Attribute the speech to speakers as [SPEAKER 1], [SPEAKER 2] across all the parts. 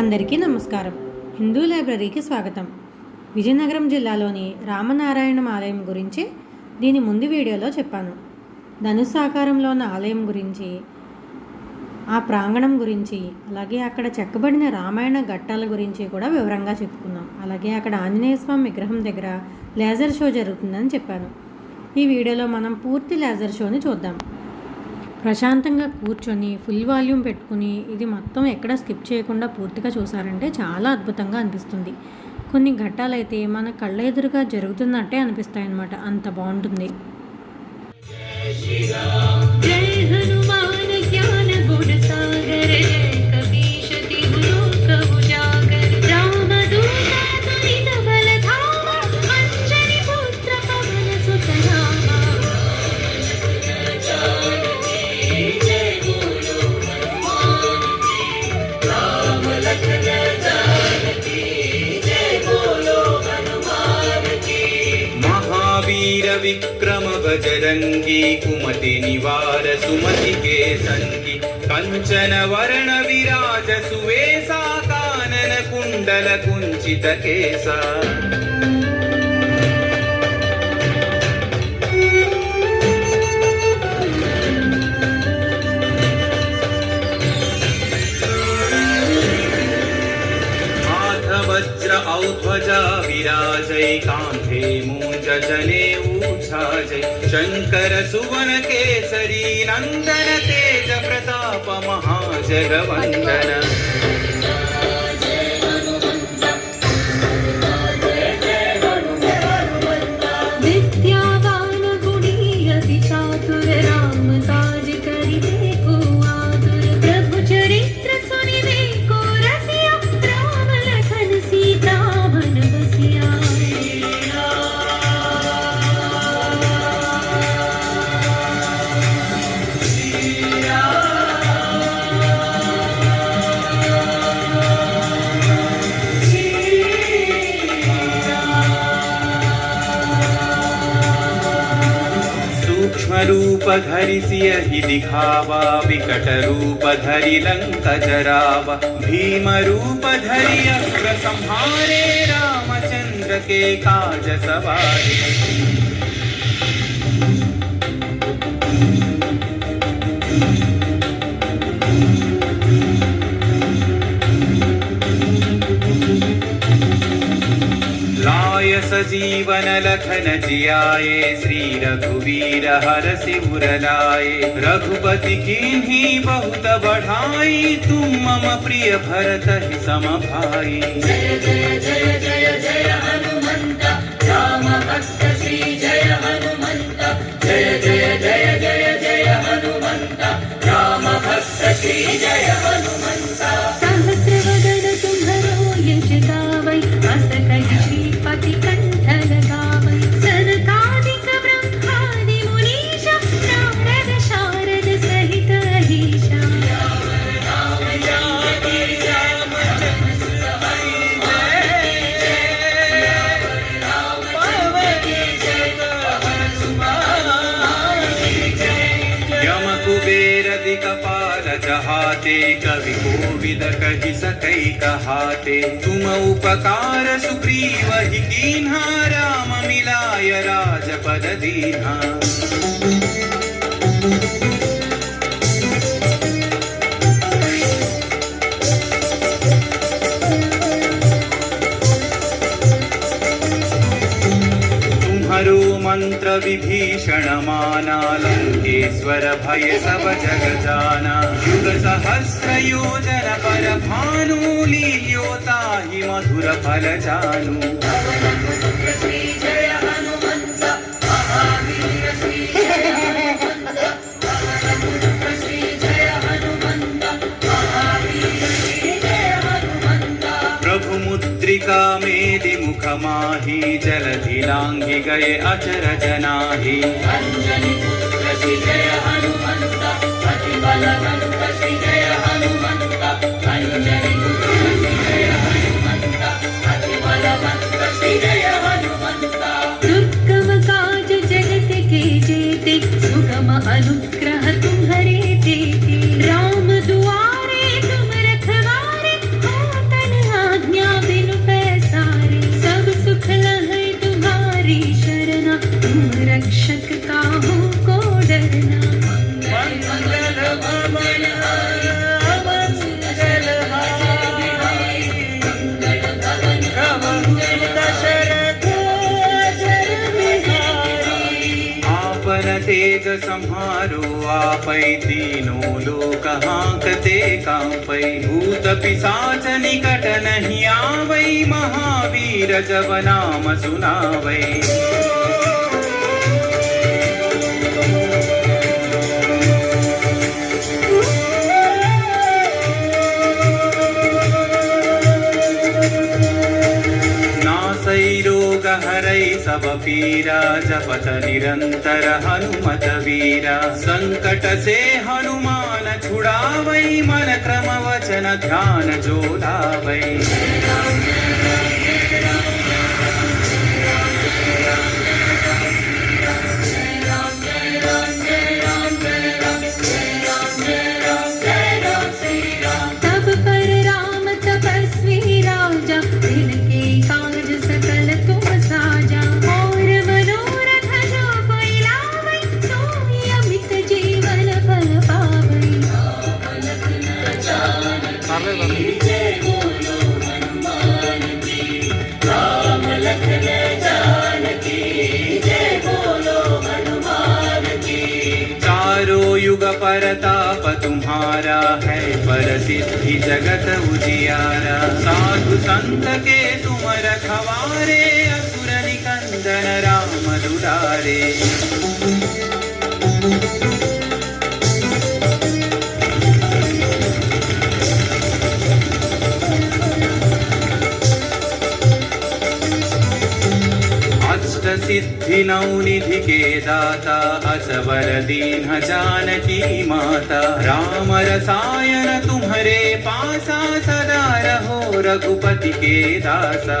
[SPEAKER 1] అందరికీ నమస్కారం. హిందూ లైబ్రరీకి స్వాగతం. విజయనగరం జిల్లాలోని రామనారాయణం ఆలయం గురించి దీని ముందు వీడియోలో చెప్పాను. ధనుస్సు ఆకారంలో ఉన్న ఆలయం గురించి ఆ ప్రాంగణం గురించి అలాగే అక్కడ చెక్కబడిన రామాయణ ఘట్టాల గురించి కూడా వివరంగా చెప్పుకున్నాం. అలాగే అక్కడ ఆంజనేయ స్వామి విగ్రహం దగ్గర లేజర్ షో జరుగుతుందని చెప్పాను. ఈ వీడియోలో మనం పూర్తి లేజర్ షోని చూద్దాం. ప్రశాంతంగా కూర్చొని ఫుల్ వాల్యూమ్ పెట్టుకుని ఇది మొత్తం ఎక్కడ స్కిప్ చేయకుండా పూర్తిగా చూసారంటే చాలా అద్భుతంగా అనిపిస్తుంది. కొన్ని ఘట్టాలైతే మన కళ్ళ ఎదురుగా జరుగుతున్నట్టే అనిపిస్తాయి అన్నమాట అంత బాగుంటుంది.
[SPEAKER 2] वीर विक्रम बजरंगी कुमति निवार सुमति के संगी कंचन वरण विराज सुवेशा कानन कुंडल कुंचित केसा। वज्र औध्वजा विराजै, कान्धे मूजजने ऊछाजै शङ्कर सुवन केसरी नन्दन तेज प्रताप महाजगवन्दन रूप धरि दिखावा विकट रूप धरि लंक जरावा। भीम रूप धरि अग्र संहारे रामचंद्र के काज सवारे। स जीवनलखनजियाय श्रीरघुवीर रघुपति रघुपतिघिन्हि बहुत बढाय तुम मम प्रिय भरत हि सम भाई
[SPEAKER 3] जय जय जय जय
[SPEAKER 2] हनुमन्त। रामभक्त श्री जय हनुमन्त। कोविद कहि सकै कहाते तुम उपकार सुग्रीव हि कीन्हा राम मिलाय राजपद दीन्हा विभीषणमाना लङ्केश्वर भय सब जगजाना युगसहस्रयोजन मधुर फल मधुरफलजानु चंद्रिका मेदि मुखमा जलधिलाङ्गि गए गए अचर पुत्र
[SPEAKER 3] दुर्गम काज जगत के जेते, सुगम अनुग्रह तुम्हारे देते।
[SPEAKER 2] संहारो आपै तीनों लोक हांकते कांपै। भूत पिशाच निकट नहीं आवै, महावीर जब नाम सुनावै। सब पीरा जपत निरंतर हनुमत वीरा संकट से हनुमान छुड़ावै मन क्रम वचन ध्यान जो तुम्हारा है पर सिद्धि जगत उजियारा। साधु संत के तुम रखवारे असुर निकंदन राम दुलारे। सिद्धि नौ निधि के दाता असवर दीन जानकी माता। राम रसायन तुम्हारे पासा, सदा रहो रघुपति के दासा।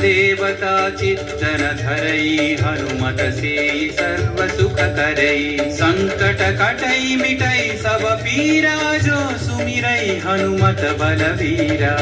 [SPEAKER 2] देवता चित्तन धरई हनुमत से सर्व सुख करई संकट कटई मिटई सब पीरा जो सुमिरई हनुमत बलवीरा।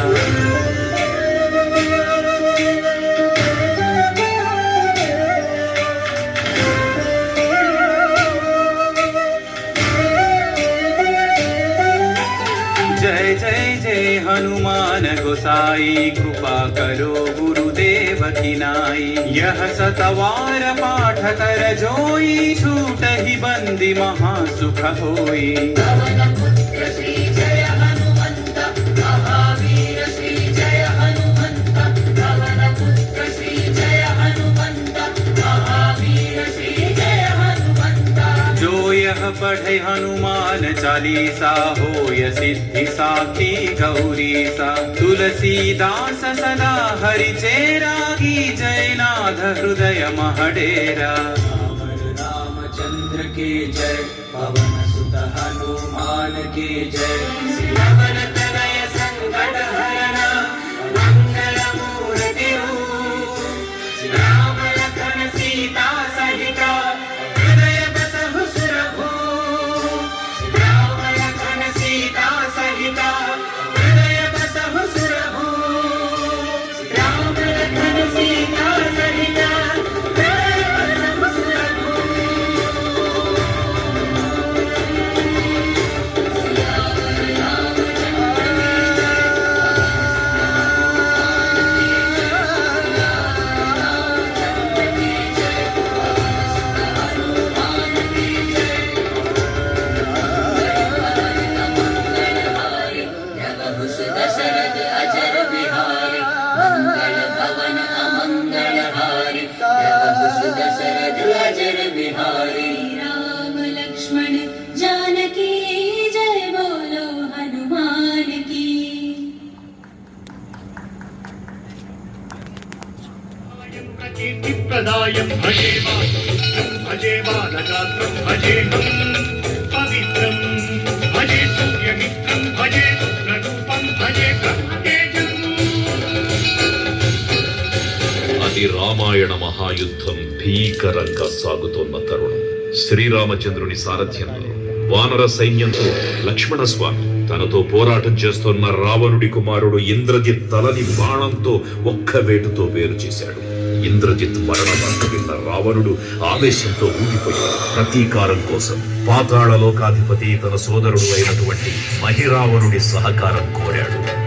[SPEAKER 2] जय जय जय हनुमान गोसाई कृपा करो गुरुदेव की नाई। यह सतवार पाठ कर जोई छूट ही बंदी महासुख होई पढ़े हनुमान चालीसा हो य सिद्धि साखी गौरी सा तुलसीदास सदा हरि चेरा की जयनाथ हृदय महडेरा।
[SPEAKER 4] के जय, पवन सुत हनुमान के जय।
[SPEAKER 5] వయం నగాత్రం పవిత్రం సూర్యమిత్రం రూపం
[SPEAKER 6] అది రామాయణ మహాయుద్ధం భీకరంగా సాగుతోన్న తరుణం. శ్రీరామచంద్రుని సారథ్యంలో వానర సైన్యంతో లక్ష్మణ స్వామి తనతో పోరాటం చేస్తున్న రావణుడి కుమారుడు ఇంద్రజిత్ తలని బాణంతో ఒక్క వేటుతో వేరు చేశాడు. ఇంద్రజిత్ మరణ వార్త విన్న రావణుడు ఆవేశంతో ఊగిపోయాడు. ప్రతీకారం కోసం పాతాళ లోకాధిపతి తన సోదరుడు అయినటువంటి మహిరావణుడి సహకారం కోరాడు.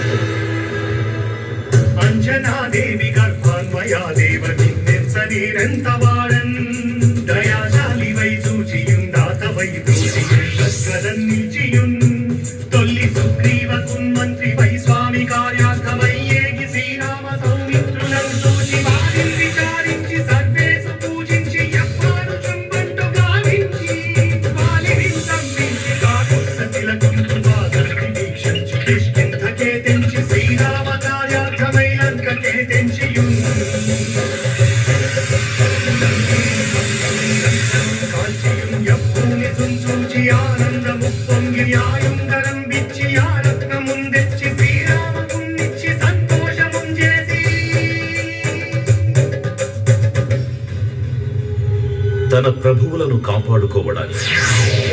[SPEAKER 5] అంజనాదేవి గర్భాన్మయా దేవ నిన్నెచ్చనేరెంత వాడన్ దయాశాలి వై చూచియుందాత వై దూచి గద్గదన్ నిలిచియున్. తొల్లి సుగ్రీవకున్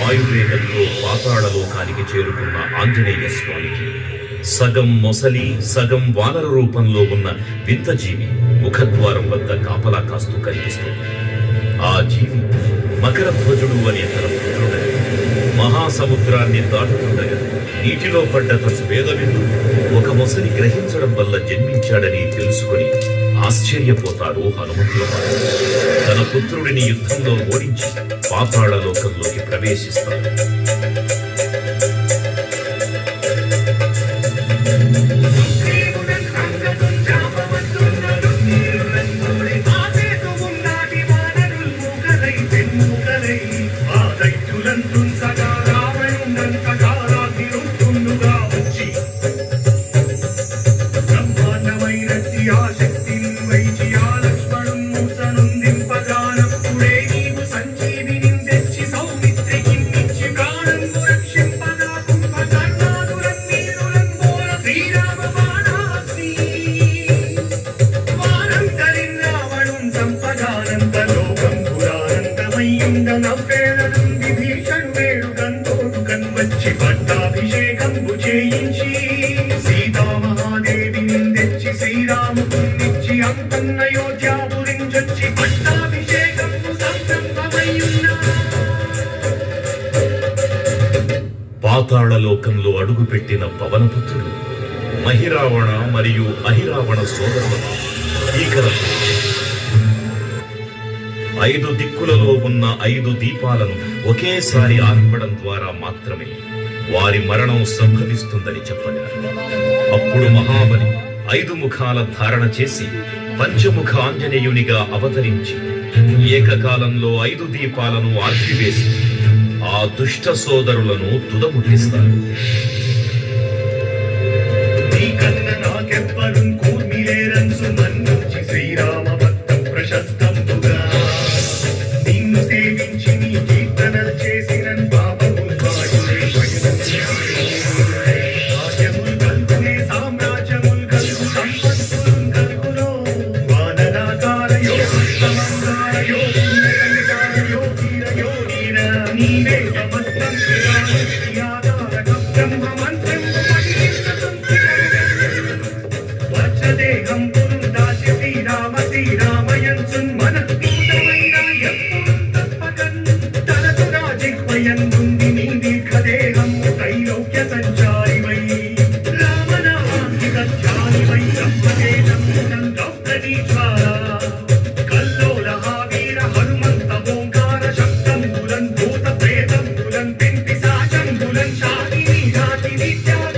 [SPEAKER 6] వాయువేగంలో పాతాళలోకానికి చేరుకున్న ఆంజనేయ స్వామికి సగం మొసలి సగం వానర రూపంలో ఉన్న వింత జీవి ముఖద్వారం వద్ద కాపలా కాస్తూ కనిపిస్తుంది. ఆ జీవి మకర ధ్వజుడు అనే తన పుత్రుడని మహాసముద్రాన్ని దాటుతుండగా నీటిలో పడ్డ తన వేదవిందు ఒక మొసలి గ్రహించడం వల్ల జన్మించాడని తెలుసుకొని ఆశ్చర్యపోతారు హనుమంతుల వారు. తన పుత్రుడిని యుద్ధంలో ఓడించి పాతాళ లోకంలోకి ప్రవేశిస్తారు.
[SPEAKER 5] దేవుడన్ అంగదున్ చేయించి సీతామహాదేవిని తెచ్చి శ్రీరాముకున్నిచ్చి అంతన్నయోధ్యాపురించొచ్చి పట్టాభిషేకంబు సంరంభమయ్యున్నా
[SPEAKER 6] పాతాళ లోకంలో అడుగుపెట్టిన పవనపుత్రుడు మహిరావణ మరియు అహిరావణ సోదరుల ఐదు దిక్కులలో ఉన్న ఐదు దీపాలను ఒకేసారి ఆర్పడం ద్వారా మాత్రమే వారి మరణం సంభవిస్తుందని చెప్పగా అప్పుడు మహాబలి ఐదు ముఖాల ధారణ చేసి పంచముఖ ఆంజనేయునిగా అవతరించి ఏకకాలంలో ఐదు దీపాలను ఆర్పివేసి ఆ దుష్ట సోదరులను తుదముట్టిస్తారు.
[SPEAKER 5] సాచంబులన్ శాలిని జాతి విద్యాబులన్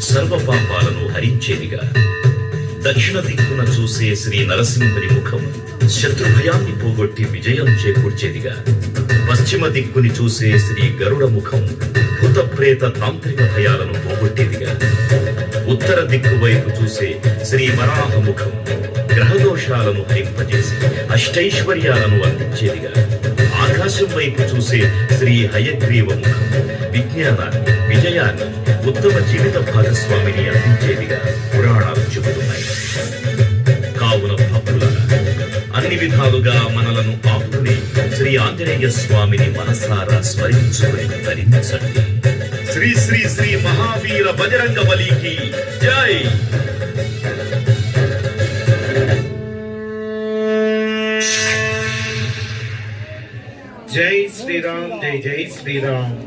[SPEAKER 6] సర్వపాపాలను హరించేదిగా. దక్షిణ దిక్కున చూసే శ్రీ నరసింహుని ముఖం శత్రుభయాన్ని పోగొట్టి విజయం చేకూర్చేదిగా. పశ్చిమ దిక్కుని చూసే శ్రీ గరుడ ముఖం భూతప్రేత తాంత్రిక భయాలను పోగొట్టేదిగా. ఉత్తర దిక్కు వైపు చూసే శ్రీ వరాహ ముఖం గ్రహదోషాలను హరింపజేసి అష్టైశ్వర్యాలను అందించేదిగా. ఆకాశం వైపు చూసే శ్రీ హయగ్రీవ ముఖం విజ్ఞానాన్ని విజయాన్ని ఉత్తమ జీవిత భాగస్వామిని అందించేదిగా పురాణాలు చెబుతున్నాయి. కావున భక్తులారా అన్ని విధాలుగా మనలను ఆపుకుని శ్రీ ఆంజనేయ స్వామిని మనసారా స్మరించుకుని ధరించండి శ్రీ శ్రీ శ్రీ మహావీర బజరంగ బలికి జై!
[SPEAKER 5] జై శ్రీరామ్ జై జై శ్రీరామ్.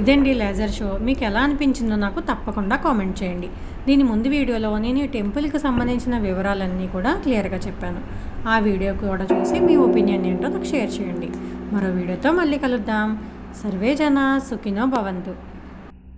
[SPEAKER 1] ఇదండి లేజర్ షో. మీకు ఎలా అనిపించిందో నాకు తప్పకుండా కామెంట్ చేయండి. దీని ముందు వీడియోలో నేను ఈ టెంపుల్కి సంబంధించిన వివరాలన్నీ కూడా క్లియర్గా చెప్పాను. ఆ వీడియో కూడా చూసి మీ ఒపీనియన్ ఏంటో నాకు షేర్ చేయండి. మరో వీడియోతో మళ్ళీ కలుద్దాం. సర్వే జన సుఖినో భవంతు.